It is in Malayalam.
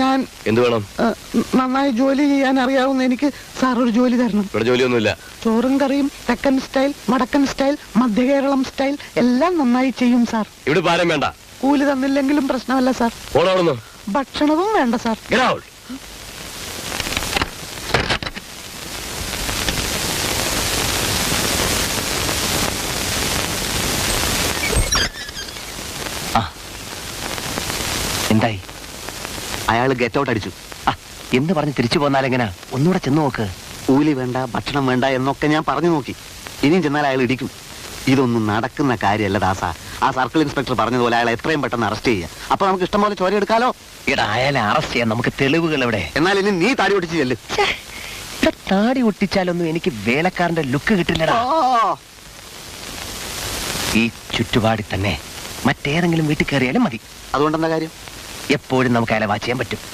ഞാൻ എന്ത് വേണം? നന്നായി ജോലി ചെയ്യാൻ അറിയാവുന്ന എനിക്ക് സാർ ഒരു ജോലി തരണം. ഇവിടെ ജോലിയൊന്നുമില്ല. ചോറും കറിയും തെക്കൻ സ്റ്റൈൽ വടക്കൻ സ്റ്റൈൽ മധ്യ കേരളം സ്റ്റൈൽ എല്ലാം നന്നായി ചെയ്യും സാർ. ഇവിടെ പാരം വേണ്ട. കൂലി തന്നില്ലെങ്കിലും പ്രശ്നമല്ല സാർ. ഭക്ഷണവും വേണ്ട സാർ. എന്തായി? അയാൾ ഗെറ്റ് ഔട്ട് അടിച്ചു. എന്ന് പറഞ്ഞ് തിരിച്ചു പോന്നാലെങ്ങനാ ഒന്നുകൂടെ ചെന്ന് നോക്ക്. കൂലി വേണ്ട ഭക്ഷണം വേണ്ട എന്നൊക്കെ ഞാൻ പറഞ്ഞു നോക്കി. ഇനിയും ചെന്നാൽ അയാൾ ഇടിക്കും. ഇതൊന്നും നടക്കുന്ന കാര്യമല്ല ദാസ. ആ സർക്കിൾ ഇൻസ്പെക്ടർ പറഞ്ഞതുപോലെ അയാൾ എത്രയും പെട്ടെന്ന് അറസ്റ്റ് ചെയ്യുക. അപ്പൊ നമുക്ക് ഇഷ്ടം പോലെ ചോര എടുക്കാലോ? എടാ അയാളെ അറസ്റ്റ് ചെയ്യാൻ നമുക്ക് തെളിവുകൾ എവിടെ? എന്നാൽ ഇനി നീ താടി ഒട്ടിച്ച് ചെല്ല്. ഇവിടെ താടി ഒട്ടിച്ചാലൊന്നും എനിക്ക് വേലക്കാരന്റെ ലുക്ക് കിട്ടില്ലടാ. ഈ ചുറ്റുപാടി തന്നെ മറ്റേതെങ്കിലും വീട്ടിൽ കയറിയാലും മതി. അതുകൊണ്ടെന്താ കാര്യം? എപ്പോഴും നമുക്ക് അയാളെ വാച്ച് ചെയ്യാൻ പറ്റും.